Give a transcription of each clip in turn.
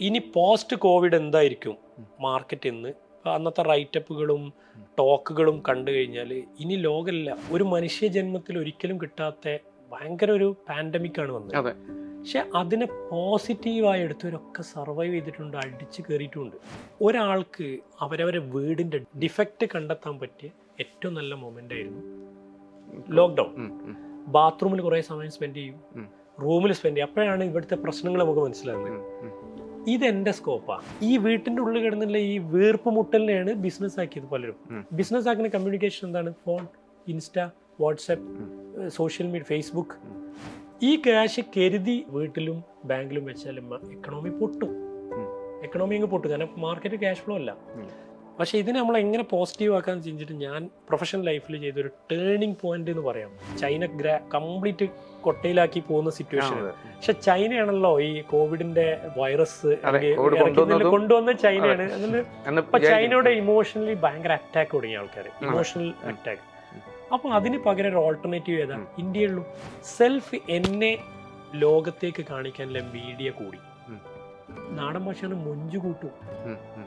ഇനി post Covid എന്തായിരിക്കും? Market എന്ന് അന്നത്തെ റൈറ്റപ്പുകളും ടോക്കുകളും കണ്ടു കഴിഞ്ഞാൽ ഇനി ലോകമില്ല ഒരു മനുഷ്യ ജന്മത്തിൽ ഒരിക്കലും കിട്ടാത്ത ഭയങ്കര ഒരു പാൻഡമിക് ആണ് വന്നത്. പക്ഷെ അതിനെ പോസിറ്റീവായി എടുത്തവരൊക്കെ സർവൈവ് ചെയ്തിട്ടുണ്ട് അടിച്ച് കയറിയിട്ടുണ്ട് ഒരാൾക്ക് അവരവരെ വീടിന്റെ ഡിഫക്റ്റ് കണ്ടെത്താൻ പറ്റിയ ഏറ്റവും നല്ല മൊമെന്റ് ആയിരുന്നു ലോക്ക്ഡൗൺ ബാത്റൂമിൽ കുറേ സമയം സ്പെൻഡ് ചെയ്യും. റൂമിൽ സ്പെൻഡ് ചെയ്യും. അപ്പോഴാണ് ഇവിടുത്തെ പ്രശ്നങ്ങൾ നമുക്ക് മനസ്സിലാകുന്നത്. ഇതെന്റെ സ്കോപ്പാണ് ഈ വീട്ടിന്റെ ഉള്ളിൽ കിടന്നുള്ള ഈ വീർപ്പ് മുട്ടലിനെയാണ് ബിസിനസ് ആക്കിയത് പലരും. ബിസിനസ് ആക്കുന്ന കമ്മ്യൂണിക്കേഷൻ എന്താണ്? Phone insta WhatsApp social media Facebook ഈ ക്യാഷ് കരുതി വീട്ടിലും ബാങ്കിലും വെച്ചാലും എക്കണോമി പൊട്ടും. എക്കണോമി അങ്ങ് പൊട്ടും. കാരണം മാർക്കറ്റ് ക്യാഷ് ഫ്ലോ അല്ല. പക്ഷെ ഇതിനെ നമ്മൾ എങ്ങനെ പോസിറ്റീവ് ആക്കാൻ ചിന്തിച്ചിട്ട് ഞാൻ പ്രൊഫഷണൽ ലൈഫിൽ ചെയ്തൊരു ടേണിംഗ് പോയിന്റ് എന്ന് പറയാം. ചൈന ഗ്രാ കംപ്ലീറ്റ് കൊട്ടയിലാക്കി പോകുന്ന സിറ്റുവേഷൻ. പക്ഷെ ചൈനയാണല്ലോ ഈ കോവിഡിന്റെ വൈറസ് കൊണ്ടുവന്ന ചൈനയാണ്. ഇപ്പൊ. ചൈനയുടെ ഇമോഷണലി ഭയങ്കര അറ്റാക്ക് തുടങ്ങിയ ആൾക്കാർ. ഇമോഷണൽ അറ്റാക്ക് അപ്പൊ അതിന് പകരം ഒരു ഓൾട്ടർനേറ്റീവ് ഏതാണ് ഇന്ത്യയിലും സെൽഫ് എന്നെ ലോകത്തേക്ക് കാണിക്കാനുള്ള മീഡിയ കൂടി. നാടൻ ഭാഷയാണ് മുഞ്ചു കൂട്ടും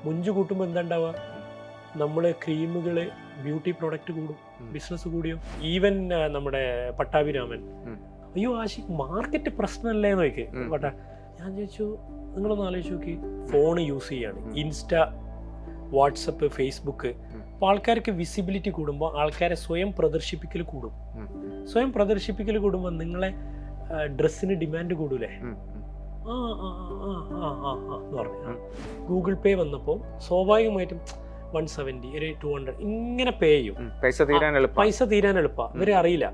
മുഞ്ചു കൂട്ടുമ്പോൾ എന്താ ഉണ്ടാവുക നമ്മൾ ക്രീമുകൾ ബ്യൂട്ടി പ്രൊഡക്റ്റ് കൂടും. ബിസിനസ് കൂടിയോ ഈവൻ നമ്മുടെ പട്ടാഭിരാമൻ. അയ്യോ ആശി മാർക്കറ്റ് പ്രശ്നമല്ലേ നോക്കി. പട്ടാ ഞാൻ ചോദിച്ചു നിങ്ങളൊന്ന് ആലോചിച്ച് നോക്കി ഫോൺ യൂസ് ചെയ്യാണ് ഇൻസ്റ്റ വാട്സപ്പ് ഫേസ്ബുക്ക് അപ്പൊ അപ്പോൾ ആൾക്കാർക്ക് വിസിബിലിറ്റി കൂടുമ്പോൾ ആൾക്കാരെ സ്വയം പ്രദർശിപ്പിക്കൽ കൂടും സ്വയം പ്രദർശിപ്പിക്കൽ കൂടുമ്പോൾ നിങ്ങളെ ഡ്രസ്സിന് ഡിമാൻഡ് കൂടൂലേ ആ ആ ആ ആ ആ എന്ന് പറഞ്ഞു ഗൂഗിൾ പേ വന്നപ്പോൾ സ്വാഭാവികമായിട്ടും വൺ സെവന്റി ഒരു ടു ഹൺഡ്രഡ് ഇങ്ങനെ പേ ചെയ്യും. പൈസ തീരാൻ എളുപ്പം. പൈസ തീരാൻ എളുപ്പമാണ് ഇവരെ അറിയില്ല.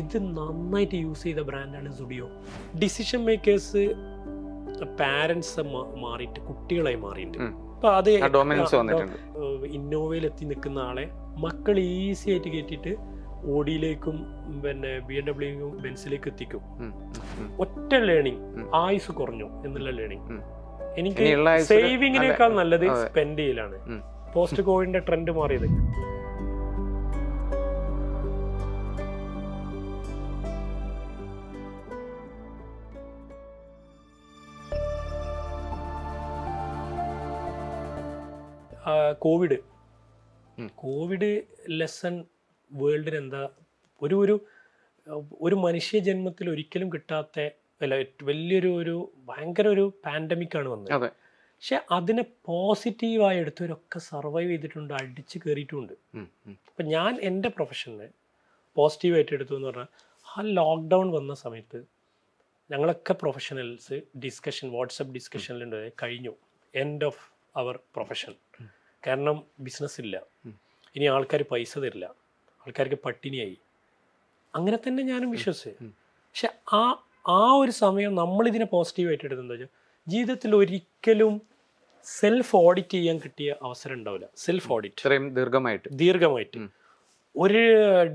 ഇത് നന്നായിട്ട് യൂസ് ചെയ്ത ബ്രാൻഡാണ് സുഡിയോ ഡിസിഷൻ മേക്കേഴ്സ് പാരൻസ് മാറിയിട്ട് കുട്ടികളായി മാറിയിട്ടുണ്ട്. അപ്പൊ അത് ഇന്നോവയിൽ എത്തി നിൽക്കുന്ന ആളെ മക്കൾ ഈസി ആയിട്ട് കയറ്റിയിട്ട് ഓഡിയിലേക്കും പിന്നെ ബി എം ഡബ്ല്യുക്കും ബെൻസിലേക്ക് എത്തിക്കും. ഒറ്റ ലേണിംഗ്. ആയുസ് കുറഞ്ഞു എന്നുള്ള ലേണിംഗ് എനിക്ക് സേവിങ്ങിനേക്കാൾ നല്ലത് സ്പെൻഡ് ചെയ്യലാണ്. പോസ്റ്റ് കോവിഡിന്റെ ട്രെൻഡ് മാറിയത്. കോവിഡ്. കോവിഡ് ലെസൺ വേൾഡിന് എന്താ ഒരു ഒരു ഒരു മനുഷ്യ ജന്മത്തിൽ ഒരിക്കലും കിട്ടാത്ത വലിയൊരു ഒരു ഭയങ്കര ഒരു പാൻഡമിക് ആണ് വന്നത് പക്ഷെ അതിനെ പോസിറ്റീവായി എടുത്തവരൊക്കെ സർവൈവ് ചെയ്തിട്ടുണ്ട് അടിച്ച് കയറിയിട്ടുമുണ്ട് ഉം. അപ്പം ഞാൻ എന്റെ പ്രൊഫഷനെ പോസിറ്റീവായിട്ട് എടുത്തു എന്ന് പറഞ്ഞാൽ ആ ലോക്ക്ഡൗൺ വന്ന സമയത്ത് ഞങ്ങളൊക്കെ പ്രൊഫഷണൽസ് ഡിസ്കഷൻ വാട്സപ്പ് ഡിസ്കഷനിലുണ്ട് കഴിഞ്ഞു. എൻഡ് ഓഫ് അവർ പ്രൊഫഷൻ കാരണം ബിസിനസ് ഇല്ല. ഇനി ആൾക്കാർ പൈസ തരില്ല. ആൾക്കാർക്ക് പട്ടിണിയായി. അങ്ങനെ തന്നെ ഞാനും വിശ്വസിച്ചു. പക്ഷെ ആ ആ ഒരു സമയം നമ്മളിതിനെ പോസിറ്റീവായിട്ട് എടുക്കുന്നത് എന്താ വെച്ചാൽ ജീവിതത്തിൽ ഒരിക്കലും സെൽഫ് ഓഡിറ്റ് ചെയ്യാൻ കിട്ടിയ അവസരം ഉണ്ടാവില്ല. സെൽഫ് ഓഡിറ്റ് ഇത്രയും ദീർഘമായിട്ട്. ദീർഘമായിട്ട്. ഒരു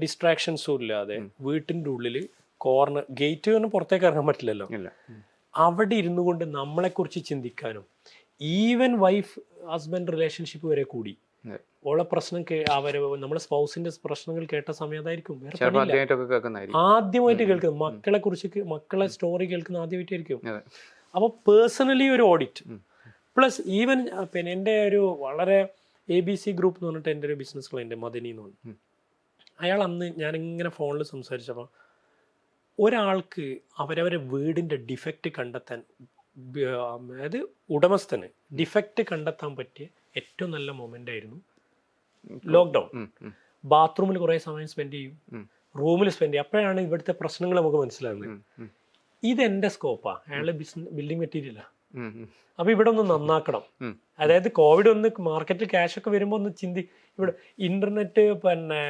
ഡിസ്ട്രാക്ഷൻസും ഇല്ലാതെ വീട്ടിന്റെ വീട്ടിന്റെ ഉള്ളിൽ കോർണർ ഗേറ്റ് ഒന്നും പുറത്തേക്ക് ഇറങ്ങാൻ പറ്റില്ലല്ലോ. അവിടെ ഇരുന്നു കൊണ്ട് നമ്മളെക്കുറിച്ച് ചിന്തിക്കാനും ഈവൻ വൈഫ് ഹസ്ബൻഡ് റിലേഷൻഷിപ്പ് വരെ കൂടി. ഉള്ള പ്രശ്നം അവരെ നമ്മുടെ സ്പൗസിന്റെ പ്രശ്നങ്ങൾ കേട്ട സമയത്തായിരിക്കും. ആദ്യമായിട്ട്. കേൾക്കുന്നത് മക്കളെ കുറിച്ച് മക്കളെ സ്റ്റോറി കേൾക്കുന്ന ആദ്യമായിട്ടായിരിക്കും. അപ്പോൾ പേഴ്സണലി ഒരു ഓഡിറ്റ് പ്ലസ് ഈവൻ പിന്നെ എന്റെ ഒരു വളരെ എ ബി സി ഗ്രൂപ്പ് എന്ന് പറഞ്ഞിട്ട് എന്റെ ഒരു ബിസിനസ് ക്ലൈന്റ് മദനി എന്ന് പറഞ്ഞു. അയാൾ അന്ന് ഞാനിങ്ങനെ ഫോണിൽ സംസാരിച്ചപ്പോൾ ഒരാൾക്ക് അവരവരെ വീടിന്റെ ഡിഫക്റ്റ് കണ്ടെത്താൻ അതായത് ഉടമസ്ഥന് ഡിഫക്റ്റ് കണ്ടെത്താൻ പറ്റിയ ഏറ്റവും നല്ല മൊമെന്റ് ആയിരുന്നു ലോക്ക്ഡൗൺ. ബാത്റൂമിൽ കുറേ സമയം സ്പെൻഡ് ചെയ്യും. റൂമിൽ സ്പെൻഡ് ചെയ്യും. അപ്പോഴാണ് ഇവിടുത്തെ പ്രശ്നങ്ങൾ നമുക്ക് മനസ്സിലാകുന്നത്. ഇതെന്റെ സ്കോപ്പാ അയാളുടെ ബിസിനസ് ബിൽഡിംഗ് മെറ്റീരിയലാ ഉം. അപ്പൊ ഇവിടെ ഒന്ന് നന്നാക്കണം. അതായത് കോവിഡ് ഒന്ന് മാർക്കറ്റിൽ ക്യാഷ് ഒക്കെ വരുമ്പോൾ ഒന്ന് ചിന്തി. ഇവിടെ ഇന്റർനെറ്റ് പിന്നെ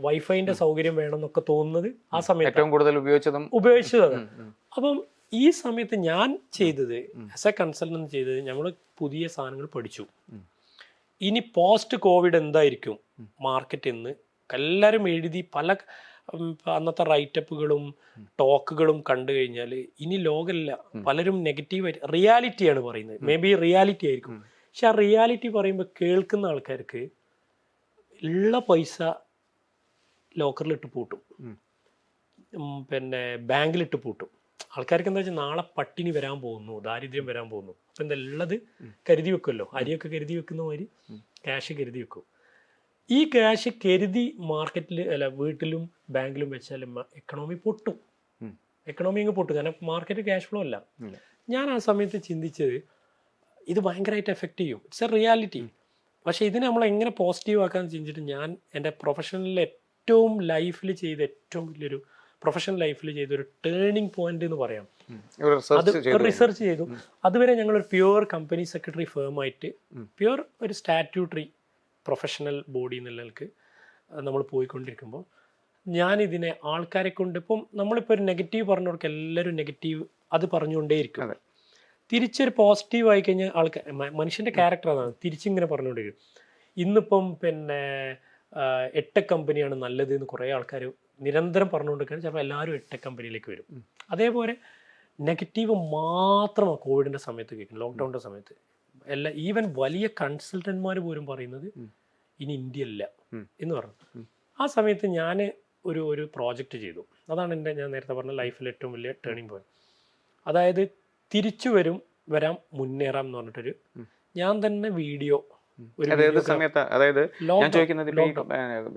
വൈഫൈന്റെ സൗകര്യം വേണം എന്നൊക്കെ തോന്നുന്നത് ആ സമയത്ത് ഏറ്റവും കൂടുതൽ ഉപയോഗിച്ചതും ഉപയോഗിച്ചത് ഉം, ഉം. അപ്പം ഈ സമയത്ത് ഞാൻ ചെയ്തത് ആസ് എ കൺസൾട്ടന്റ് ചെയ്തത് നമ്മൾ പുതിയ സാധനങ്ങൾ പഠിച്ചു. ഇനി പോസ്റ്റ് കോവിഡ് എന്തായിരിക്കും. മാർക്കറ്റ് എന്ന് എല്ലാവരും എഴുതി പല അന്നത്തെ റൈറ്റപ്പുകളും ടോക്കുകളും കണ്ടു കഴിഞ്ഞാൽ ഇനി ലോകമല്ല പലരും നെഗറ്റീവ് റിയാലിറ്റിയാണ് പറയുന്നത്. മേ ബി റിയാലിറ്റി ആയിരിക്കും. പക്ഷെ ആ റിയാലിറ്റി പറയുമ്പോൾ കേൾക്കുന്ന ആൾക്കാർക്ക് ഉള്ള പൈസ ലോക്കറിലിട്ട് പൂട്ടും. പിന്നെ ബാങ്കിലിട്ട് പൂട്ടും. ആൾക്കാർക്ക് എന്താ വെച്ചാൽ നാളെ പട്ടിണി വരാൻ പോകുന്നു ദാരിദ്ര്യം വരാൻ പോകുന്നു. അപ്പം എന്താ ഉള്ളത് കരുതി വെക്കുമല്ലോ അരിയൊക്കെ കരുതി വെക്കുന്ന മാതിരി ക്യാഷ് കരുതി വെക്കും. ഈ ക്യാഷ് കരുതി മാർക്കറ്റിൽ അല്ല വീട്ടിലും ബാങ്കിലും വെച്ചാൽ എക്കണോമി പൊട്ടും. എക്കണോമി അങ്ങ് പൊട്ടും. കാരണം മാർക്കറ്റ് ക്യാഷ് ഫ്ലോ അല്ല. ഞാൻ ആ സമയത്ത് ചിന്തിച്ചത് ഇത് ഭയങ്കരമായിട്ട് എഫക്റ്റ് ചെയ്യും. ഇറ്റ്സ് എ റിയാലിറ്റി പക്ഷേ ഇതിനെ നമ്മൾ എങ്ങനെ പോസിറ്റീവ് ആക്കാന്ന് ചിന്തിച്ചിട്ട് ഞാൻ എന്റെ പ്രൊഫഷണലിൽ ഏറ്റവും ലൈഫിൽ ചെയ്ത ഏറ്റവും വലിയൊരു പ്രൊഫഷണൽ ലൈഫിൽ ചെയ്ത ഒരു ടേണിംഗ് പോയിന്റ് എന്ന് പറയാം. അത് റിസർച്ച് ചെയ്തു. റിസർച്ച് ചെയ്തു. അതുവരെ ഞങ്ങൾ ഒരു പ്യുവർ കമ്പനി സെക്രട്ടറി ഫേം ആയിട്ട് പ്യുവർ ഒരു സ്റ്റാറ്റ്യൂട്ടറി പ്രൊഫഷണൽ ബോഡി നിലനിൽക്ക് നമ്മൾ പോയിക്കൊണ്ടിരിക്കുമ്പോൾ ഞാനിതിനെ ആൾക്കാരെ കൊണ്ട് ഇപ്പം നമ്മളിപ്പോൾ ഒരു നെഗറ്റീവ് പറഞ്ഞവർക്ക് എല്ലാവരും നെഗറ്റീവ് അത് പറഞ്ഞുകൊണ്ടേയിരിക്കും. അതെ. തിരിച്ചൊരു പോസിറ്റീവ് ആയി കഴിഞ്ഞാൽ ആൾക്കാർ മനുഷ്യന്റെ ക്യാരക്ടർ അതാണ്. തിരിച്ചിങ്ങനെ പറഞ്ഞുകൊണ്ടിരിക്കും ഇന്നിപ്പം പിന്നെ എട്ട കമ്പനിയാണ് നല്ലത് എന്ന് കുറേ ആൾക്കാർ നിരന്തരം പറഞ്ഞുകൊണ്ടിരിക്കുകയാണ്. ചിലപ്പോൾ എല്ലാവരും എട്ട കമ്പനിയിലേക്ക് വരും. അതേപോലെ നെഗറ്റീവ് മാത്രമാണ് കോവിഡിന്റെ സമയത്ത് കേൾക്കുന്നത് ലോക്ക്ഡൗണിന്റെ സമയത്ത്. എല്ലാ ഈവൻ വലിയ കൺസൾട്ടന്മാർ പോലും പറയുന്നത്. ഇനി ഇന്ത്യ അല്ല എന്ന് പറഞ്ഞു. ആ സമയത്ത് ഞാൻ ഒരു ഒരു പ്രോജക്റ്റ് ചെയ്തു. അതാണ് എന്റെ ഞാൻ നേരത്തെ പറഞ്ഞ ലൈഫിൽ ഏറ്റവും വലിയ ടേണിംഗ് പോയിന്റ് അതായത് തിരിച്ചു വരും വരാം മുന്നേറാം എന്ന് പറഞ്ഞിട്ടൊരു ഞാൻ തന്നെ വീഡിയോ സമയത്ത് അതായത് ഞാൻ ചോദിക്കുന്നത്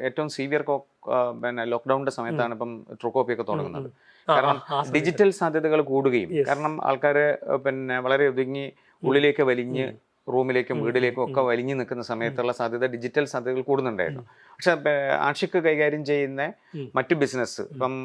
ഏറ്റവും സീവിയർ പിന്നെ ലോക്ക്ഡൌണിന്റെ സമയത്താണ് ഇപ്പം ട്രൂകോപ്പി ഒക്കെ തുടങ്ങുന്നത്. കാരണം ഡിജിറ്റൽ സാധ്യതകൾ കൂടുകയും കാരണം ആൾക്കാര് പിന്നെ വളരെ ഒതുങ്ങി ഉള്ളിലേക്ക് വലിഞ്ഞ് റൂമിലേക്കും വീടിലേക്കും ഒക്കെ വലിഞ്ഞു നിൽക്കുന്ന സമയത്തുള്ള സാധ്യത ഡിജിറ്റൽ സാധ്യതകൾ കൂടുന്നുണ്ടായിരുന്നു. പക്ഷെ ആഷിക്ക് കൈകാര്യം ചെയ്യുന്ന മറ്റു ബിസിനസ് ഇപ്പം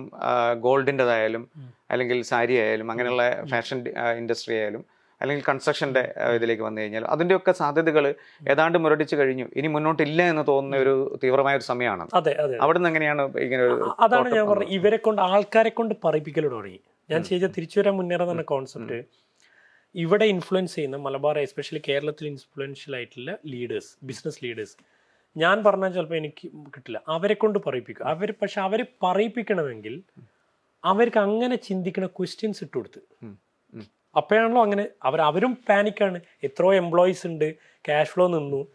ഗോൾഡിന്റെതായാലും അല്ലെങ്കിൽ സാരി ആയാലും അങ്ങനെയുള്ള ഫാഷൻ ഇൻഡസ്ട്രി ആയാലും അല്ലെങ്കിൽ കൺസ്ട്രക്ഷന്റെ ഇതിലേക്ക് വന്നു കഴിഞ്ഞാൽ അതിന്റെയൊക്കെ സാധ്യതകൾ ഏതാണ്ട് മുരടിച്ചു കഴിഞ്ഞു. ഇനി മുന്നോട്ടില്ല എന്ന് തോന്നുന്ന ഒരു തീവ്രമായ ഒരു സമയമാണ്. അതെ അതെ അവിടെ നിന്ന് എങ്ങനെയാണ് ഇങ്ങനെ ഒരു അതാണ് ഞാൻ പറഞ്ഞത്. ഇവരെ കൊണ്ട് ആൾക്കാരെ കൊണ്ട് പറയിപ്പിക്കലോട് തുടങ്ങി. ഞാൻ ചെയ്ത തിരിച്ചു വരാൻ മുന്നേറാൻ എന്ന കോൺസെപ്റ്റ് ഇവിടെ ഇൻഫ്ലുവൻസ് ചെയ്യുന്ന മലബാർ എസ്പെഷ്യലി കേരളത്തിൽ ഇൻഫ്ലുവൻഷ്യൽ ആയിട്ടുള്ള ലീഡേഴ്സ് ബിസിനസ് ലീഡേഴ്സ് ഞാൻ പറഞ്ഞാൽ ചിലപ്പോൾ എനിക്ക് കിട്ടില്ല. അവരെ കൊണ്ട് പറയിപ്പിക്കും. അവർ പക്ഷെ അവർ പറയിപ്പിക്കണമെങ്കിൽ അവർക്ക് അങ്ങനെ ചിന്തിക്കുന്ന ക്വസ്റ്റ്യൻസ് ഇട്ട് കൊടുത്ത്. അപ്പോഴാണല്ലോ അങ്ങനെ അവർ അവരും പാനിക്കാണ് എത്രയോ എംപ്ലോയീസ് ഉണ്ട്. ക്യാഷ് ഫ്ലോ നിന്നു.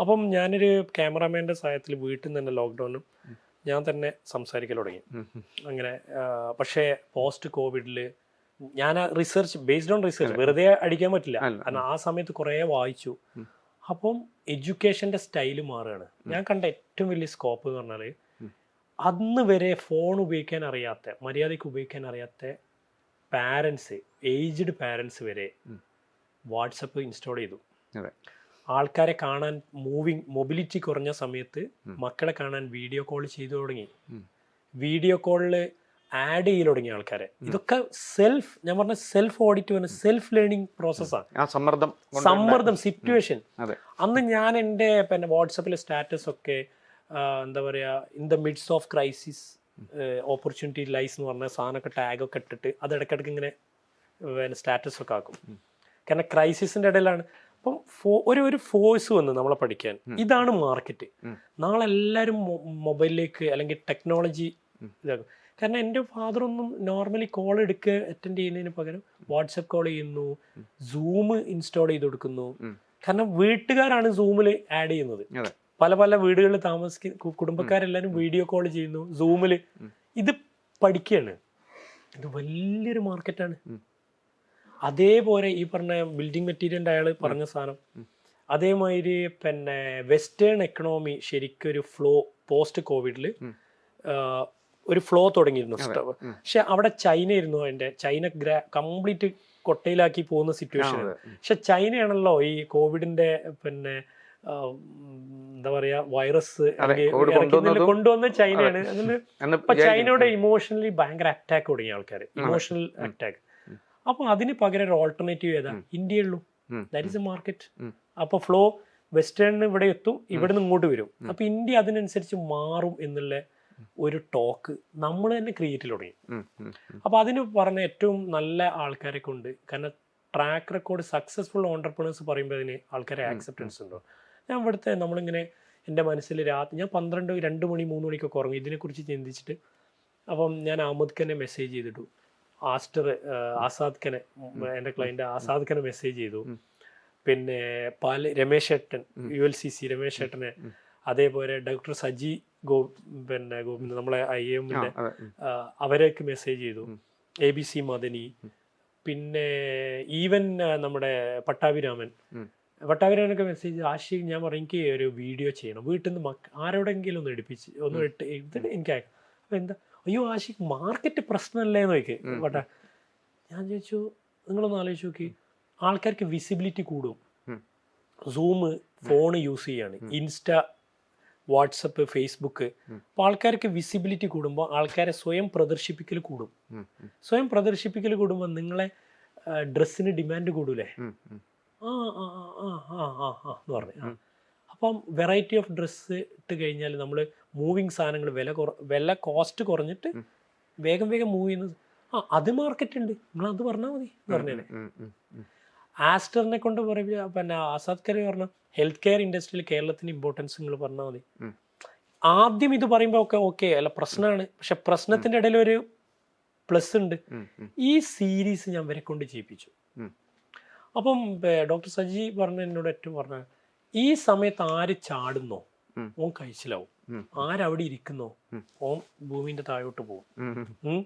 അപ്പം ഞാനൊരു ക്യാമറാമാന്റെ സഹായത്തിൽ വീട്ടിൽ നിന്ന് തന്നെ ലോക്ക്ഡൗണും ഞാൻ തന്നെ സംസാരിക്കൽ തുടങ്ങി. അങ്ങനെ പക്ഷേ പോസ്റ്റ് കോവിഡിൽ ഞാൻ റിസർച്ച് ബേസ്ഡ് ഓൺ റിസർച്ച് വെറുതെ അടിക്കാൻ പറ്റില്ല. കാരണം ആ സമയത്ത് കുറേ വായിച്ചു. അപ്പം എഡ്യൂക്കേഷന്റെ സ്റ്റൈൽ മാറുകയാണ്. ഞാൻ കണ്ട ഏറ്റവും വലിയ സ്കോപ്പ് എന്ന് പറഞ്ഞാൽ അന്ന് വരെ ഫോൺ ഉപയോഗിക്കാൻ അറിയാത്ത മര്യാദയ്ക്ക് ഉപയോഗിക്കാൻ അറിയാത്ത പാരൻസ് ഏജ്ഡ് പാരൻസ് വരെ. വാട്സപ്പ് ഇൻസ്റ്റാൾ ചെയ്തു. ആൾക്കാരെ കാണാൻ മൂവിങ് മൊബിലിറ്റി കുറഞ്ഞ സമയത്ത് മക്കളെ കാണാൻ വീഡിയോ കോൾ ചെയ്തു തുടങ്ങി. വീഡിയോ കോളിൽ ആഡ് ചെയ്യൽ തുടങ്ങിയ ആൾക്കാരെ. ഇതൊക്കെ സെൽഫ് ഞാൻ പറഞ്ഞ സെൽഫ് ഓഡിറ്റ് പറഞ്ഞ സെൽഫ് ലേണിംഗ് പ്രോസസ്സാണ് സമ്മർദ്ദം സമ്മർദ്ദം സിറ്റുവേഷൻ അന്ന് ഞാൻ എന്റെ പിന്നെ വാട്സപ്പിലെ സ്റ്റാറ്റസ് ഒക്കെ എന്താ പറയുക in the midst of crisis opportunity lies എന്ന് പറഞ്ഞ സാധനമൊക്കെ ടാഗ് ഒക്കെ ഇട്ടിട്ട് അത് ഇടയ്ക്കിടയ്ക്ക് ഇങ്ങനെ പിന്നെ സ്റ്റാറ്റസ് ഒക്കെ ആക്കും. കാരണം ക്രൈസിസിന്റെ ഇടയിലാണ്. അപ്പം ഫോ ഒരു ഒരു ഫോഴ്സ് വന്ന് നമ്മളെ പഠിക്കാൻ. ഇതാണ് മാർക്കറ്റ്. നാളെ എല്ലാവരും മൊബൈലിലേക്ക് അല്ലെങ്കിൽ ടെക്നോളജി ഇതാക്കും. കാരണം എന്റെ ഫാദർ ഒന്നും നോർമലി കോൾ എടുക്കുക അറ്റൻഡ് ചെയ്യുന്നതിന് പകരം വാട്സപ്പ് കോൾ ചെയ്യുന്നു സൂം ഇൻസ്റ്റാൾ ചെയ്ത് കൊടുക്കുന്നു. കാരണം വീട്ടുകാരാണ് സൂമിൽ ആഡ് ചെയ്യുന്നത്. പല പല വീടുകളിൽ താമസിക്കുന്ന കുടുംബക്കാരെല്ലാവരും വീഡിയോ കോൾ ചെയ്യുന്നു സൂമിൽ ഇത് പഠിക്കുകയാണ് ഇത് വലിയൊരു മാർക്കറ്റാണ് അതേപോലെ ഈ പറഞ്ഞ ബിൽഡിംഗ് മെറ്റീരിയലിന്റെ അയാൾ പറഞ്ഞ സാധനം. അതേമാതിരി പിന്നെ വെസ്റ്റേൺ എക്കണോമി ശരിക്കൊരു ഫ്ലോ പോസ്റ്റ് കോവിഡിൽ. ഒരു ഫ്ലോ തുടങ്ങിയിരുന്നു സ്റ്റവ് പക്ഷെ അവിടെ ചൈന ഇരുന്നു അതിന്റെ ചൈന ഗ്രാ കംപ്ലീറ്റ് കൊട്ടയിലാക്കി പോകുന്ന സിറ്റുവേഷൻ. പക്ഷെ ചൈനയാണല്ലോ ഈ കോവിഡിന്റെ പിന്നെ എന്താ പറയാ വൈറസ് കൊണ്ടുവന്ന ചൈനയാണ്. അപ്പൊ ചൈനയുടെ ഇമോഷണലി ഭയങ്കര അറ്റാക്ക് തുടങ്ങിയ ആൾക്കാർ ഇമോഷണൽ അറ്റാക്ക് അപ്പൊ അതിന് പകരം ഒരു ഓൾട്ടർനേറ്റീവ് ഏതാ? ഇന്ത്യയുള്ളൂ. That is a market. അപ്പൊ ഫ്ലോ വെസ്റ്റേണിന് ഇവിടെ എത്തും ഇവിടെ നിന്ന് ഇങ്ങോട്ട് വരും. അപ്പൊ ഇന്ത്യ അതിനനുസരിച്ച് മാറും എന്നുള്ള ഒരു ടോക്ക് നമ്മൾ തന്നെ ക്രിയേറ്റ് തുടങ്ങി. ഉം, ഉം, ഉം. അപ്പൊ അതിന് പറഞ്ഞ ഏറ്റവും നല്ല ആൾക്കാരെ കൊണ്ട് കാരണം ട്രാക്ക് റെക്കോർഡ് സക്സസ്ഫുൾ ഓണ്ടർപ്രണേഴ്സ് പറയുമ്പോൾ അതിന് ആൾക്കാരെ ആക്സെപ്റ്റൻസ് ഉണ്ടോ? ഞാൻ ഇവിടുത്തെ നമ്മളിങ്ങനെ എന്റെ മനസ്സിൽ രാത്രി ഞാൻ പന്ത്രണ്ട് രണ്ട് മണി മൂന്ന് മണിക്കൊക്കെ ഉറങ്ങി. ഇതിനെക്കുറിച്ച് ചിന്തിച്ചിട്ട് അപ്പം ഞാൻ അഹമ്മദ് ഖനെ മെസ്സേജ് ചെയ്തിട്ടു. ആസ്റ്റർ ആസാദ് ഖനെ എന്റെ ക്ലയന്റ് ആസാദ് ഖനെ മെസ്സേജ് ചെയ്തു. പിന്നെ പല രമേശ് ഏട്ടൻ U L C C Ramesh ഏട്ടനെ അതേപോലെ ഡോക്ടർ സജി ഗോ പിന്നെ ഗോവിന്ദ് നമ്മളെ ഐ എമ്മിന്റെ. അവരേക്ക് മെസ്സേജ് ചെയ്തു. A B C Madani. പിന്നെ ഈവൻ നമ്മുടെ പട്ടാഭിരാമൻ. പട്ടാഭിരാമനൊക്കെ മെസ്സേജ് ആശി ഞാൻ പറയും എനിക്ക് ഒരു വീഡിയോ ചെയ്യണം. വീട്ടിൽ നിന്ന് മക്ക ആരോടെങ്കിലും ഒന്ന് എടുപ്പിച്ച് ഒന്ന് ഇട്ട് ഇത് എനിക്ക് അയക്കാം അപ്പോൾ എന്താ? അയ്യോ ആശിക് മാർക്കറ്റ് പ്രശ്നമല്ലേ എന്ന് ഉം. പട്ടാ ഞാൻ ചോദിച്ചു നിങ്ങളൊന്ന് ആലോചിച്ച് നോക്കി. ആൾക്കാർക്ക് വിസിബിലിറ്റി കൂടും. സൂം ഫോൺ യൂസ് ചെയ്യാണ്. ഇൻസ്റ്റ വാട്സപ്പ് ഫേസ്ബുക്ക് അപ്പൊ അപ്പോൾ ആൾക്കാർക്ക് വിസിബിലിറ്റി കൂടുമ്പോൾ ആൾക്കാരെ സ്വയം പ്രദർശിപ്പിക്കൽ കൂടും. സ്വയം പ്രദർശിപ്പിക്കൽ കൂടുമ്പോൾ നിങ്ങളെ ഡ്രസ്സിന് ഡിമാൻഡ് കൂടൂലേ. ആ ആ ആ ആ ആ എന്ന് പറഞ്ഞു. അപ്പം വെറൈറ്റി ഓഫ് ഡ്രസ്സ് ഇട്ട് കഴിഞ്ഞാൽ നമ്മൾ മൂവിങ് സാധനങ്ങൾ വില കുറ വില കോസ്റ്റ് കുറഞ്ഞിട്ട് വേഗം വേഗം മൂവ് ചെയ്യുന്നത് ആ അത് മാർക്കറ്റ് ഉണ്ട് നിങ്ങൾ അത് പറഞ്ഞാൽ മതി ഉം. ആസ്റ്ററിനെ കൊണ്ട് പറയുക പിന്നെ ആസാദ് കറി പറഞ്ഞ ഹെൽത്ത് കെയർ ഇൻഡസ്ട്രിയിൽ കേരളത്തിന് ഇമ്പോർട്ടൻസ് നിങ്ങൾ പറഞ്ഞാൽ മതി ആദ്യം ഇത് പറയുമ്പോൾ ഒക്കെ ഓക്കെ അല്ല പ്രശ്നമാണ് പക്ഷെ പ്രശ്നത്തിന്റെ ഇടയിൽ ഒരു പ്ലസ് ഉണ്ട്. ഈ സീരീസ് ഞാൻ വരെ കൊണ്ട് ചെയ്യിപ്പിച്ചു. അപ്പം ഡോക്ടർ സജി പറഞ്ഞ എന്നോട് ഏറ്റവും പറഞ്ഞ ഈ സമയത്ത് ആര് ചാടുന്നോ. ഓൻ കഴിച്ചിലാവും. ആരവിടെ ഇരിക്കുന്നോ. ഓൻ ഭൂമിന്റെ താഴോട്ട് പോകും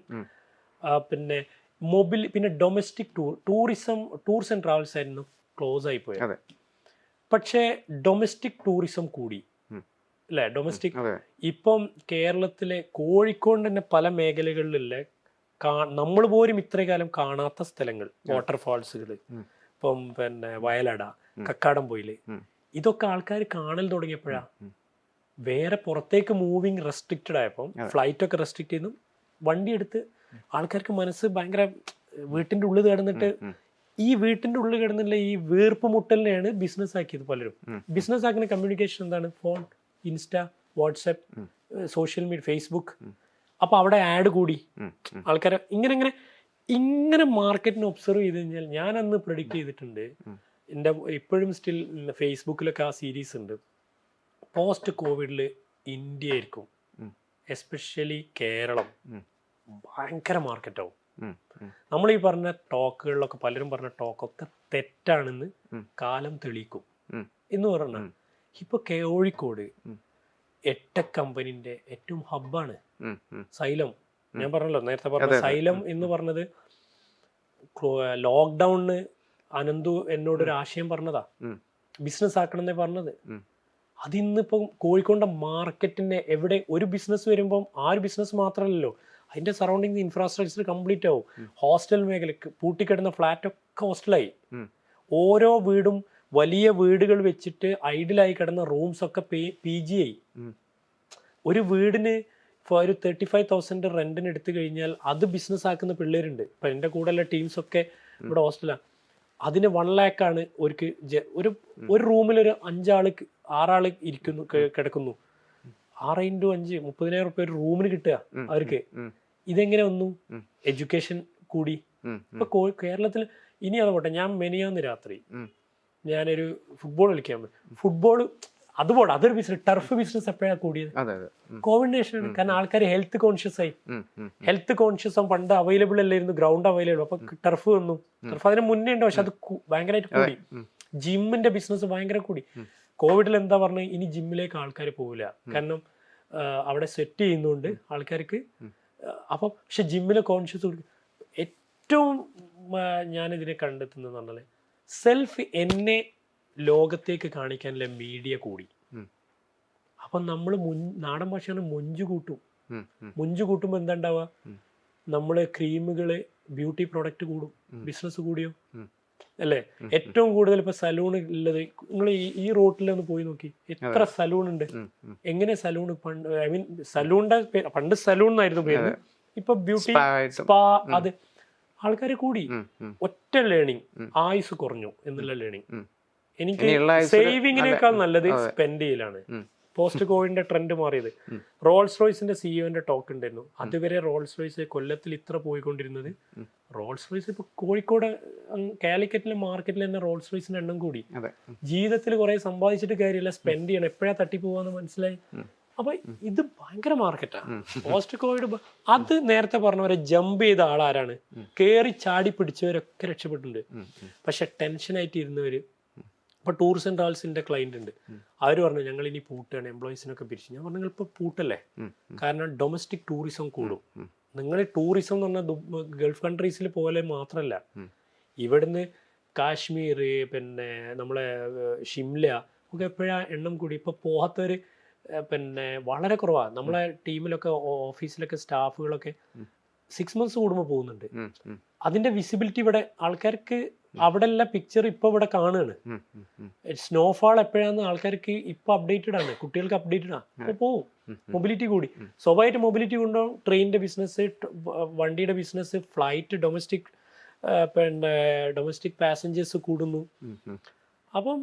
പിന്നെ മൊബിൽ പിന്നെ domestic tour tourism tours and travels ആയിരുന്നു ക്ലോസ് ആയി പോയത്. അതെ. പക്ഷേ ഡൊമസ്റ്റിക് ടൂറിസം കൂടി. അല്ലേ? ഡൊമസ്റ്റിക് ഇപ്പം കേരളത്തിലെ കോഴിക്കോട് തന്നെ പല മേഖലകളിലെ നമ്മൾ പോലും ഇത്രയും കാലം കാണാത്ത സ്ഥലങ്ങൾ വാട്ടർഫാൾസുകൾ. ഇപ്പം പിന്നെ വയലട കക്കാടംപൊയിൽ. ഇതൊക്കെ ആൾക്കാർ കാണൽ തുടങ്ങിയപ്പോഴാ വേറെ പുറത്തേക്ക് മൂവിങ് റെസ്ട്രിക്റ്റഡ് ആയപ്പം ഫ്ലൈറ്റ് ഒക്കെ റെസ്ട്രിക്ട് ചെയ്യുന്നു. വണ്ടി എടുത്ത് ആൾക്കാർക്ക് മനസ്സ് ഭയങ്കര വീട്ടിന്റെ ഉള്ളിൽ കിടന്നിട്ട് ഈ വീട്ടിന്റെ ഉള്ളിൽ കിടന്നുള്ള ഈ വീർപ്പ് മുട്ടലിനെയാണ് ബിസിനസ് ആക്കിയത് പലരും. ബിസിനസ് ആക്കുന്ന കമ്മ്യൂണിക്കേഷൻ എന്താണ്? Phone insta WhatsApp social media Facebook. അപ്പൊ അവിടെ ആഡ് കൂടി. ഉം. ഇങ്ങനെ ഇങ്ങനെ ഇങ്ങനെ മാർക്കറ്റിനെ ഒബ്സർവ് ചെയ്ത് കഴിഞ്ഞാൽ ഞാൻ അന്ന് പ്രൊഡിക്ട് ചെയ്തിട്ടുണ്ട്. എന്റെ എന്റെ ഇപ്പോഴും സ്റ്റിൽ ഫേസ്ബുക്കിലൊക്കെ ആ സീരീസ് ഉണ്ട്. പോസ്റ്റ് കോവിഡിൽ ഇന്ത്യ ആയിരിക്കും. എസ്പെഷ്യലി കേരളം. ഭയങ്കര മാർക്കറ്റാവും. നമ്മൾ ഈ പറഞ്ഞ ടോക്കുകളിലൊക്കെ പലരും പറഞ്ഞ ടോക്കൊക്കെ തെറ്റാണെന്ന് കാലം തെളിയിക്കും. എന്ന് പറഞ്ഞാൽ ഉം. ഇപ്പൊ കോഴിക്കോട് എട്ട കമ്പനിന്റെ ഏറ്റവും ഹബ്ബാണ്. സൈലം. ഞാൻ പറഞ്ഞല്ലോ നേരത്തെ പറഞ്ഞ. സൈലം എന്ന് പറഞ്ഞത് ലോക്ക്ഡൌണിന് അനന്തു എന്നോട് ഒരു ആശയം പറഞ്ഞതാ. ബിസിനസ് ആക്കണമെന്നേ പറഞ്ഞത്. അതിന്നിപ്പം കോഴിക്കോട്ടെ മാർക്കറ്റിന്റെ എവിടെ ഒരു ബിസിനസ് വരുമ്പം ആ ഒരു ബിസിനസ് മാത്രമല്ലല്ലോ അതിന്റെ സറൗണ്ടിങ് ഇൻഫ്രാസ്ട്രക്ചർ കംപ്ലീറ്റ് ആവും. ഹോസ്റ്റൽ മേഖലക്ക് പൂട്ടിക്കിടന്ന ഫ്ലാറ്റ് ഒക്കെ ഹോസ്റ്റലായി ഓരോ വീടും വലിയ വീടുകൾ വെച്ചിട്ട് ഐഡിലായി കിടന്ന റൂംസ് ഒക്കെ പി ജി ആയി. ഒരു വീടിന് ഇപ്പോൾ ഒരു തേർട്ടി ഫൈവ് തൗസൻഡ് റെന്റിന് എടുത്തു കഴിഞ്ഞാൽ അത് ബിസിനസ് ആക്കുന്ന പിള്ളേരുണ്ട്. ഇപ്പൊ എന്റെ കൂടെയുള്ള ടീംസ് ഒക്കെ ഇവിടെ ഹോസ്റ്റലാണ് അതിന് വൺ ലാക്കാണ് ഒരു ഒരു ഒരു റൂമിൽ ഒരു അഞ്ചാൾ ആറാൾ ഇരിക്കുന്നു കിടക്കുന്നു. ആറ് ഇന്റു അഞ്ച് മുപ്പതിനായിരം റുപ്യ ഒരു റൂമിന് കിട്ടുക അവർക്ക്. ഇതെങ്ങനെ ഒന്നു. എഡ്യൂക്കേഷൻ കൂടി. ഇപ്പൊ കേരളത്തിൽ ഇനി അത് പോട്ടെ ഞാൻ മെനിയാന്ന് രാത്രി. ഞാനൊരു ഫുട്ബോൾ കളിക്കാൻ ഫുട്ബോൾ അത് പോട്ടെ അതൊരു ബിസിനസ് ടർഫ് ബിസിനസ് എപ്പോഴാണ് കൂടിയത്? അതെ കോമ്പിനേഷൻ കാരണം ആൾക്കാർ ഹെൽത്ത് കോൺഷ്യസ് ആയി. ഹെൽത്ത് കോൺഷ്യസ് പണ്ട് അവൈലബിൾ അല്ലായിരുന്നു ഗ്രൗണ്ട് അവൈലബിൾ അപ്പൊ ടർഫ് വന്നു. ടർഫ് അതിന് മുന്നേ ഉണ്ട് പക്ഷെ അത് ഭയങ്കരമായിട്ട് കൂടി. ജിമ്മിന്റെ ബിസിനസ് ഭയങ്കര കൂടി. കോവിഡിൽ എന്താ പറഞ്ഞ ഇനി ജിമ്മിലേക്ക് ആൾക്കാർ പോവില്ല കാരണം അവിടെ സെറ്റ് ചെയ്യുന്നുണ്ട് ആൾക്കാർക്ക് അപ്പം പക്ഷെ ജിമ്മിലെ കോൺഷ്യസ് കൊടുക്കും ഏറ്റവും ഞാനിതിനെ കണ്ടെത്തുന്നത് പറഞ്ഞാൽ സെൽഫ് എന്നെ ലോകത്തേക്ക് കാണിക്കാനുള്ള മീഡിയ കൂടി. അപ്പം നമ്മൾ മുൻ നാടൻ ഭാഷയാണ് മൊഞ്ചു കൂട്ടും. മുഞ്ചു കൂട്ടുമ്പോൾ എന്താ ഉണ്ടാവുക. നമ്മൾ ക്രീമുകൾ ബ്യൂട്ടി പ്രൊഡക്റ്റ് കൂടും ബിസിനസ് കൂടിയോ. അല്ലേ? ഏറ്റവും കൂടുതൽ ഇപ്പൊ സലൂൺ ഉള്ളത് നിങ്ങൾ ഈ റോട്ടിൽ ഒന്ന് പോയി നോക്കി. എത്ര സലൂൺ ഉണ്ട്. എങ്ങനെ സലൂൺ പണ്ട് ഐ മീൻ സലൂണിന്റെ പണ്ട് സലൂൺ എന്നായിരുന്നു പേര്. ഇപ്പൊ ബ്യൂട്ടി സ്പാ അത് ആൾക്കാർ കൂടി. ഒറ്റ ലേണിംഗ്. ആയുസ് കുറഞ്ഞു എന്നുള്ള ലേണിംഗ് എനിക്ക് സേവിങ്ങിനേക്കാൾ നല്ലത് സ്പെൻഡ് ചെയ്യലാണ്. പോസ്റ്റ് കോവിഡിന്റെ ട്രെൻഡ് മാറിയത്. റോൾസ് റോയ്സിന്റെ സിഇഒന്റെ ടോക്ക് ഉണ്ടായിരുന്നു. അതുവരെ റോൾസ് റോയ്സ് കൊല്ലത്തിൽ ഇത്ര പോയിക്കൊണ്ടിരുന്നത്. റോൾസ് റോയ്സ് ഇപ്പൊ കോഴിക്കോട് കാലിക്കറ്റിലെ മാർക്കറ്റിൽ തന്നെ റോൾസ് റോയ്സിന്റെ എണ്ണം കൂടി. ജീവിതത്തിൽ കുറെ സമ്പാദിച്ചിട്ട് കാര്യമില്ല സ്പെൻഡ് ചെയ്യണം. എപ്പോഴാ തട്ടി പോവാന്ന് മനസ്സിലായി. അപ്പൊ ഇത് ഭയങ്കര മാർക്കറ്റാണ് പോസ്റ്റ് കോവിഡ് അത് നേരത്തെ പറഞ്ഞവരെ ജമ്പ് ചെയ്ത ആളാരാണ്. കേറി ചാടി പിടിച്ചവരൊക്കെ രക്ഷപ്പെട്ടിട്ടുണ്ട്. പക്ഷെ ടെൻഷൻ ആയിട്ട് ടെൻഷനായിട്ട് ഇരുന്നവര് അപ്പോൾ ടൂറിസം ആൻഡ് ട്രാവൽസിന്റെ ക്ലയന്റ് ഉണ്ട്. അവർ പറഞ്ഞു ഞങ്ങൾ ഇനി പൂട്ടാണ് എംപ്ലോയീസിനൊക്കെ പിരിച്ചു. ഞാൻ പറഞ്ഞു നിങ്ങൾ ഇപ്പോൾ പൂട്ടല്ലേ കാരണം ഡൊമസ്റ്റിക് ടൂറിസം കൂടും. നിങ്ങൾ ടൂറിസം എന്ന് പറഞ്ഞാൽ ഗൾഫ് കൺട്രീസിൽ പോലെ മാത്രമല്ല. ഇവിടുന്ന് കാശ്മീർ പിന്നെ നമ്മളെ ഷിംല ഒക്കെ എപ്പോഴാ എണ്ണം കൂടി? ഇപ്പോൾ പോകാത്തവർ പിന്നെ വളരെ കുറവാണ് നമ്മളെ ടീമിലൊക്കെ ഓഫീസിലൊക്കെ സ്റ്റാഫുകളൊക്കെ സിക്സ് മന്ത്സ് കൂടുമ്പോൾ പോകുന്നുണ്ട്. അതിന്റെ വിസിബിലിറ്റി ഇവിടെ ആൾക്കാർക്ക് അവിടെ ഉള്ള പിക്ചർ ഇപ്പൊ ഇവിടെ കാണുകയാണ് സ്നോഫാൾ എപ്പോഴാന്ന് ആൾക്കാർക്ക് ഇപ്പൊ അപ്ഡേറ്റഡ് ആണ്. കുട്ടികൾക്ക് അപ്ഡേറ്റഡ് ആണ് അപ്പൊ പോവും. മൊബിലിറ്റി കൂടി. സ്വാഭാവികമായിട്ട് മൊബിലിറ്റി കൊണ്ടോ ട്രെയിനിന്റെ ബിസിനസ് വണ്ടിയുടെ ബിസിനസ് ഫ്ലൈറ്റ് ഡൊമസ്റ്റിക് പിന്നെ ഡൊമസ്റ്റിക് പാസഞ്ചേഴ്സ് കൂടുന്നു. അപ്പം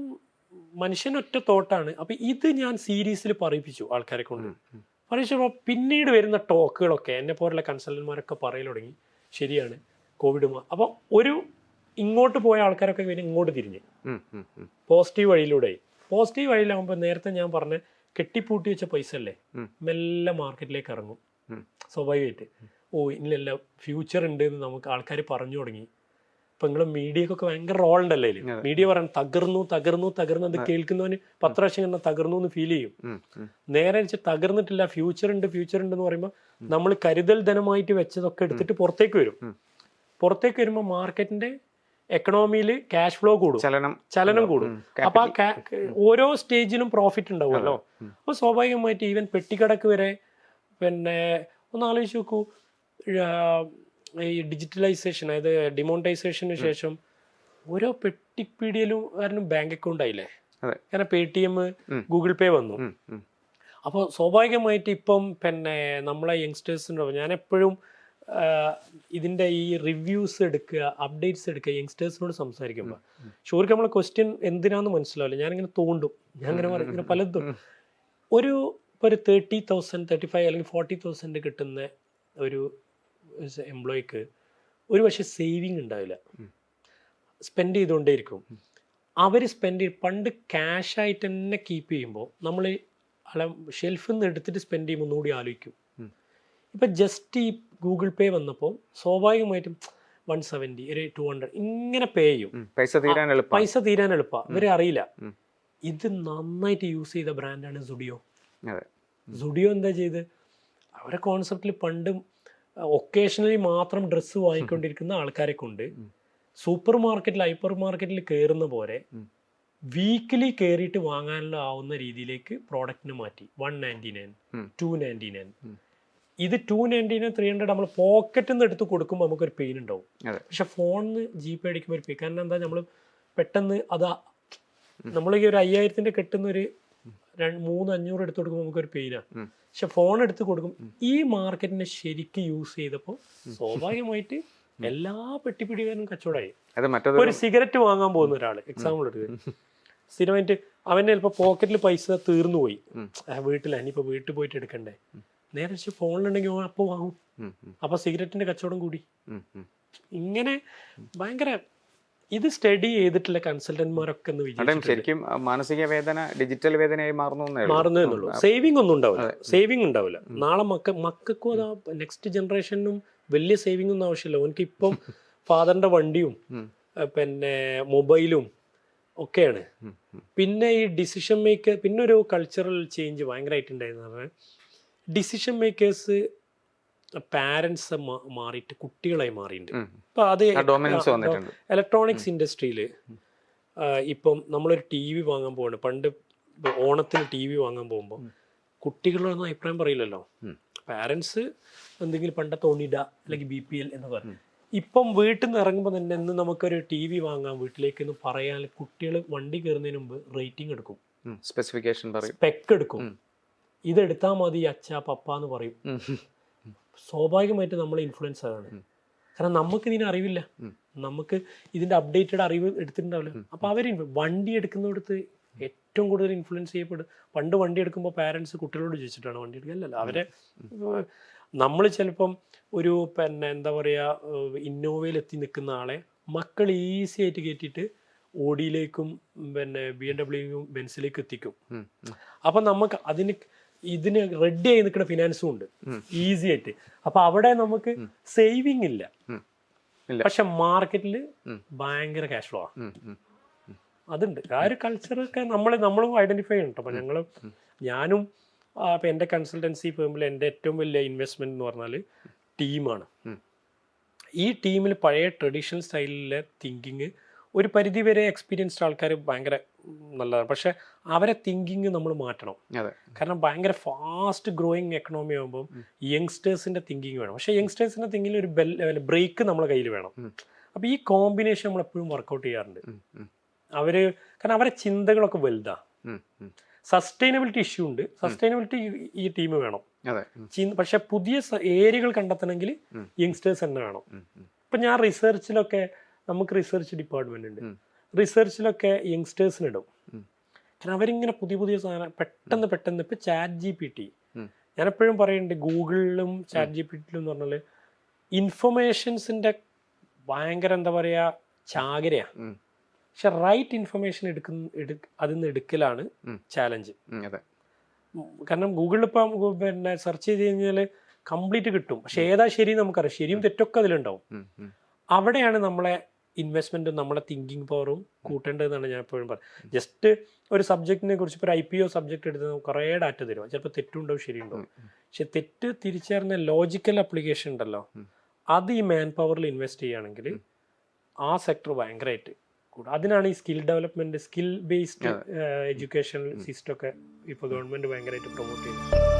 മനുഷ്യനൊറ്റ തോട്ടാണ് അപ്പൊ ഇത് ഞാൻ സീരീസിൽ പറയിപ്പിച്ചു ആൾക്കാരെ കൊണ്ട്. പറയിച്ചപ്പോൾ പിന്നീട് വരുന്ന ടോക്കുകളൊക്കെ എന്നെ പോലുള്ള കൺസൾട്ടന്മാരൊക്കെ പറയൽ തുടങ്ങി. ശരിയാണ്. കോവിഡ് അപ്പോൾ ഒരു ഇങ്ങോട്ട് പോയ ആൾക്കാരൊക്കെ പിന്നെ ഇങ്ങോട്ട് തിരിഞ്ഞ്. പോസിറ്റീവ് വഴിയിലൂടെ. പോസിറ്റീവ് വഴിയിലാകുമ്പോൾ നേരത്തെ ഞാൻ പറഞ്ഞ കെട്ടിപ്പൂട്ടി വെച്ച പൈസ അല്ലേ മെല്ലെ മാർക്കറ്റിലേക്ക് ഇറങ്ങും. സ്വാഭാവികമായിട്ട്. ഓ ഇല്ലല്ല ഫ്യൂച്ചർ ഉണ്ട് എന്ന് നമുക്ക് ആൾക്കാർ പറഞ്ഞു തുടങ്ങി. ഇപ്പൊ നിങ്ങൾ മീഡിയക്കൊക്കെ ഭയങ്കര റോൾ ഉണ്ടല്ലേ. മീഡിയ പറയാൻ തകർന്നു തകർന്നു തകർന്നു അത് കേൾക്കുന്നവന് പത്ത് പ്രാവശ്യം കണ്ടാൽ തകർന്നു എന്ന് ഫീൽ ചെയ്യും. നേരെ വെച്ച് തകർന്നിട്ടില്ല ഫ്യൂച്ചർ ഉണ്ട് ഫ്യൂച്ചർ ഉണ്ട് എന്ന് പറയുമ്പോൾ നമ്മൾ കരുതൽ ധനമായിട്ട് വെച്ചതൊക്കെ എടുത്തിട്ട് പുറത്തേക്ക് വരും. പുറത്തേക്ക് വരുമ്പോൾ മാർക്കറ്റിന്റെ എക്കണോമിയിൽ ക്യാഷ് ഫ്ലോ കൂടും. ചലനം ചലനം കൂടും. അപ്പൊ ആ ഓരോ സ്റ്റേജിലും പ്രോഫിറ്റ് ഉണ്ടാവുമല്ലോ. അപ്പൊ സ്വാഭാവികമായിട്ട് ഈവൻ പെട്ടിക്കടക്ക് വരെ പിന്നെ ഒന്ന് ആലോചിച്ച് നോക്കൂ. ഈ ഡിജിറ്റലൈസേഷൻ അതായത് ഡിമോണിറ്റൈസേഷന് ശേഷം ഓരോ പെട്ടിപ്പീടിയയിലും കാരണം ബാങ്ക് അക്കൗണ്ട് ആയില്ലേ. കാരണം പേ ടി എം. ഗൂഗിൾ പേ വന്നു. അപ്പോൾ സ്വാഭാവികമായിട്ട് ഇപ്പം പിന്നെ നമ്മളെ യങ്സ്റ്റേഴ്സിന്റെ ഞാൻ എപ്പോഴും ഇതിന്റെ ഈ റിവ്യൂസ് എടുക്കുക അപ്ഡേറ്റ്സ് എടുക്കുക യങ്സ്റ്റേഴ്സിനോട് സംസാരിക്കുമ്പോൾ ഷോർക്ക് നമ്മളെ ക്വസ്റ്റ്യൻ എന്തിനാന്ന് മനസ്സിലാവില്ല. ഞാനിങ്ങനെ തോണ്ടും. ഞാൻ ഇങ്ങനെ പറയും. ഇങ്ങനെ പലതും. ഒരു ഇപ്പോൾ ഒരു തേർട്ടി തൗസൻഡ് തേർട്ടി ഫൈവ് അല്ലെങ്കിൽ ഫോർട്ടി തൗസൻഡ് കിട്ടുന്ന ഒരു എംപ്ലോയിക്ക് ഒരു പക്ഷേ സേവിങ് ഉണ്ടാവില്ല. സ്പെൻഡ് ചെയ്തുകൊണ്ടേയിരിക്കും. അവർ സ്പെൻഡ് പണ്ട് ക്യാഷ് ആയിട്ട് തന്നെ കീപ്പ് ചെയ്യുമ്പോൾ നമ്മൾ അല്ല ഷെൽഫിൽ നിന്ന് എടുത്തിട്ട് സ്പെൻഡ് ചെയ്യുമ്പോൾ ഒന്നുകൂടി ആലോചിക്കും. ഇപ്പം ജസ്റ്റ് ഈ ഗൂഗിൾ പേ വന്നപ്പോൾ സ്വാഭാവികമായിട്ടും വൺ സെവന്റി ഒരു ടു ഹൺഡ്രഡ് ഇങ്ങനെ പേ ചെയ്യും. പൈസ തീരാൻ എളുപ്പം. പൈസ തീരാൻ എളുപ്പം. ഇവരെ അറിയില്ല. ഇത് നന്നായിട്ട് യൂസ് ചെയ്ത ബ്രാൻഡാണ് സുഡിയോ സുഡിയോ എന്താ ചെയ്ത്? അവരെ കോൺസെപ്റ്റിൽ പണ്ടും ഒക്കേഷണലി മാത്രം ഡ്രസ്സ് വാങ്ങിക്കൊണ്ടിരിക്കുന്ന ആൾക്കാരെ കൊണ്ട് സൂപ്പർ മാർക്കറ്റിൽ ഹൈപ്പർ മാർക്കറ്റിൽ കയറുന്ന പോലെ. വീക്കിലി കയറിയിട്ട് വാങ്ങാനുള്ള ആവുന്ന രീതിയിലേക്ക് പ്രോഡക്റ്റിന് മാറ്റി. One ninety nine. Two ninety nine. ഇത് two ninety nine three hundred നമ്മൾ പോക്കറ്റിൽ നിന്ന് എടുത്ത് കൊടുക്കുമ്പോൾ നമുക്കൊരു പെയിൻ ഉണ്ടാവും. പക്ഷെ ഫോണിന് ജി പേ അടിക്കുമ്പോൾ ഒരു പെയിൻ കാരണം എന്താ നമ്മൾ പെട്ടെന്ന് അതാ നമ്മൾ ഈ ഒരു അയ്യായിരത്തിന്റെ കെട്ടുന്ന ഒരു മൂന്ന് അഞ്ഞൂറ് എടുത്ത് കൊടുക്കുമ്പോൾ നമുക്കൊരു പെയിനാണ്. പക്ഷെ ഫോൺ എടുത്ത് കൊടുക്കും. ഈ മാർക്കറ്റിനെ ശരിക്ക് യൂസ് ചെയ്തപ്പോൾ സ്വാഭാവികമായിട്ട് എല്ലാ പെട്ടിപ്പിടിക്കാനും കച്ചവടമായി ഒരു സിഗരറ്റ് വാങ്ങാൻ പോകുന്ന ഒരാൾ എക്സാമ്പിൾ എടുക്കുക സ്ഥിരമായിട്ട് അവന്റെ ചിലപ്പോൾ പോക്കറ്റിൽ പൈസ തീർന്നു പോയി. വീട്ടിലാണ് ഇനിയിപ്പോ ഇനിയിപ്പോൾ വീട്ടിൽ പോയിട്ട് എടുക്കണ്ടേ? നേരെ ഫോണിലുണ്ടെങ്കിൽ ഓൻ അപ്പോൾ വാങ്ങും. അപ്പോൾ സിഗരറ്റിന്റെ കച്ചവടം കൂടി. ഇങ്ങനെ ഭയങ്കര ഇത് സ്റ്റഡി ചെയ്തിട്ടുള്ള കൺസൾട്ടന്മാരൊക്കെ ശരിക്കും മാനസിക വേദന ഡിജിറ്റൽ വേദനയായി മാറുന്നു മാറുന്നു എന്നുള്ളൂ സേവിങ് ഒന്നും ഉണ്ടാവില്ല. സേവിങ് ഉണ്ടാവില്ല. നാളെ മക്ക മക്കൾക്കും അതാ നെക്സ്റ്റ് ജനറേഷനും വലിയ സേവിങ് ഒന്നും ആവശ്യമില്ല. എനിക്ക് ഇപ്പം ഫാദറിന്റെ വണ്ടിയും പിന്നെ മൊബൈലും ഒക്കെയാണ്. പിന്നെ ഈ ഡിസിഷൻ മേക്കർ പിന്നെ ഒരു കൾച്ചറൽ ചേഞ്ച് ഭയങ്കരമായിട്ടുണ്ടായിരുന്നു പറഞ്ഞാൽ ഡിസിഷൻ മേക്കേഴ്സ് പാരൻസ് മാറിയിട്ട് കുട്ടികളായി മാറിയിട്ടുണ്ട്. അപ്പൊ അത് ഇലക്ട്രോണിക്സ് ഇൻഡസ്ട്രിയിൽ ഇപ്പം നമ്മളൊരു ടി വി വാങ്ങാൻ പോവാണ്. പണ്ട് ഓണത്തിന് ടി വി വാങ്ങാൻ പോകുമ്പോൾ കുട്ടികളൊന്നും അഭിപ്രായം പറയില്ലല്ലോ. പാരൻസ് എന്തെങ്കിലും പണ്ടത്തെ ഒണിഡ അല്ലെങ്കിൽ ബി പി എൽ എന്ന് പറയും. ഇപ്പം വീട്ടിൽ നിന്ന് ഇറങ്ങുമ്പോൾ തന്നെ ഇന്ന് നമുക്കൊരു ടി വി വാങ്ങാം വീട്ടിലേക്ക് എന്ന് പറയാൻ കുട്ടികൾ വണ്ടി കയറുന്നതിന് മുമ്പ് റേറ്റിംഗ് എടുക്കും. സ്പെസിഫിക്കേഷൻ പറയും. സ്പെക്ക് എടുക്കും. ഇതെടുത്താൽ മതി അച്ഛ പപ്പ എന്ന് പറയും. സ്വാഭാവികമായിട്ട് നമ്മൾ ഇൻഫ്ലുവൻസ് ആണ്. കാരണം നമുക്ക് ഇതിന് അറിവില്ല. നമുക്ക് ഇതിന്റെ അപ്ഡേറ്റഡ് അറിവ് എടുത്തിട്ടുണ്ടാവില്ല. അപ്പൊ അവർ വണ്ടി എടുക്കുന്നിടത്ത് ഏറ്റവും കൂടുതൽ ഇൻഫ്ലുവൻസ് ചെയ്യപ്പെടും. പണ്ട് വണ്ടി എടുക്കുമ്പോൾ പാരന്റ്സ് കുട്ടികളോട് ചോദിച്ചിട്ടാണ് വണ്ടി എടുക്കുക. അല്ലല്ല അവരെ നമ്മൾ ചിലപ്പം ഒരു പിന്നെ എന്താ പറയുക ഇന്നോവയിൽ എത്തി നിൽക്കുന്ന ആളെ മക്കൾ ഈസി ആയിട്ട് കയറ്റിയിട്ട് ഓഡിയിലേക്കും പിന്നെ ബി എം ഡബ്ല്യുക്കും ബെൻസിലേക്ക് എത്തിക്കും. അപ്പൊ നമുക്ക് അതിന് ഇതിന് റെഡി ആയി നിൽക്കുന്ന ഫിനാൻസും ഉണ്ട്. ഈസി ആയിട്ട്. അപ്പൊ അവിടെ നമുക്ക് സേവിങ് ഇല്ല. പക്ഷെ മാർക്കറ്റിൽ ഉം. ഭയങ്കര ക്യാഷ് ഫ്ലോ ആണ്. അതുണ്ട്. ആ ഒരു കൾച്ചറൊക്കെ നമ്മൾ നമ്മളും ഐഡന്റിഫൈ ചെയ്യണം അപ്പൊ ഞങ്ങൾ ഞങ്ങൾ ഞാനും അപ്പൊ എന്റെ കൺസൾട്ടൻസി ഫേമിൽ എന്റെ ഏറ്റവും വലിയ ഇൻവെസ്റ്റ്മെന്റ് എന്ന് പറഞ്ഞാൽ ടീമാണ്. ഈ ടീമിൽ പഴയ ട്രഡീഷണൽ സ്റ്റൈലിലെ തിങ്കിങ് ഒരു പരിധി വരെ എക്സ്പീരിയൻസ്ഡ് ആൾക്കാർ ഭയങ്കര നല്ലതാണ്. പക്ഷെ അവരെ തിങ്കിങ് നമ്മൾ മാറ്റണം. കാരണം ഭയങ്കര ഫാസ്റ്റ് ഗ്രോയിങ് എക്കണോമി ആകുമ്പോൾ യങ്സ്റ്റേഴ്സിന്റെ തിങ്കിങ് വേണം. പക്ഷെ യങ്സ്റ്റേഴ്സിന്റെ തിങ്കിങ്ങിൽ ഒരു ബെൽ ബ്രേക്ക് നമ്മളെ കയ്യിൽ വേണം. അപ്പോൾ ഈ കോമ്പിനേഷൻ നമ്മൾ എപ്പോഴും വർക്കൗട്ട് ചെയ്യാറുണ്ട്. അവർ കാരണം അവരെ ചിന്തകളൊക്കെ വലുതാ. സസ്റ്റൈനബിലിറ്റി ഇഷ്യൂ ഉണ്ട്. സസ്റ്റൈനബിലിറ്റി ഈ ടീം വേണം. അതെ. പക്ഷെ പുതിയ ഏരിയകൾ കണ്ടെത്തണമെങ്കിൽ യങ്സ്റ്റേഴ്സ് തന്നെ വേണം. ഇപ്പം ഞാൻ റിസർച്ചിലൊക്കെ നമുക്ക് റിസർച്ച് ഡിപ്പാർട്ട്മെന്റ് ഉണ്ട്. റിസർച്ചിലൊക്കെ യങ്സ്റ്റേഴ്സിന് ഇടും. ഉം. കാരണം അവരിങ്ങനെ പുതിയ പുതിയ സാധനം പെട്ടെന്ന് പെട്ടെന്ന് ഇപ്പൊ ചാറ്റ് ജി പി ടി എപ്പോഴും പറയുന്നുണ്ട് ഗൂഗിളിലും ചാറ്റ് ജി പി ടിയിലും എന്ന് പറഞ്ഞാൽ ഇൻഫർമേഷൻസിന്റെ ഭയങ്കര എന്താ പറയാ ചാകരയാ. പക്ഷെ റൈറ്റ് ഇൻഫർമേഷൻ എടുക്കുന്ന എടു അതിൽ നിന്ന് എടുക്കലാണ് ചാലഞ്ച് കാരണം ഗൂഗിളിൽ ഇപ്പം പിന്നെ സെർച്ച് ചെയ്ത് കഴിഞ്ഞാൽ കംപ്ലീറ്റ് കിട്ടും. പക്ഷെ ഏതാ ശരി നമുക്കറിയാം. ശരിയും തെറ്റൊക്കെ അതിലുണ്ടാവും. അവിടെയാണ് നമ്മളെ ഇൻവെസ്റ്റ്മെന്റും നമ്മുടെ തിങ്കിങ് പവറും കൂട്ടേണ്ടതെന്നാണ് ഞാൻ എപ്പോഴും പറയുന്നത് ജസ്റ്റ് ഒരു സബ്ജക്റ്റിനെ കുറിച്ച് ഇപ്പോൾ ഒരു ഐ പി ഒ സബ്ജക്റ്റ് എടുത്ത് കുറേ ഡാറ്റ തരും ചിലപ്പോൾ തെറ്റുണ്ടാവും ശരിയുണ്ടാവും പക്ഷെ തെറ്റ് തിരിച്ചറിഞ്ഞ ലോജിക്കൽ അപ്ലിക്കേഷൻ ഉണ്ടല്ലോ. അത് ഈ മാൻ പവറിൽ ഇൻവെസ്റ്റ് ചെയ്യുകയാണെങ്കിൽ ആ സെക്ടർ ഭയങ്കരമായിട്ട് കൂടും. അതിനാണ് ഈ skill development skill based education system ഒക്കെ ഇപ്പോൾ ഗവൺമെന്റ് ഭയങ്കരമായിട്ട് പ്രൊമോട്ട് ചെയ്യുന്നത്.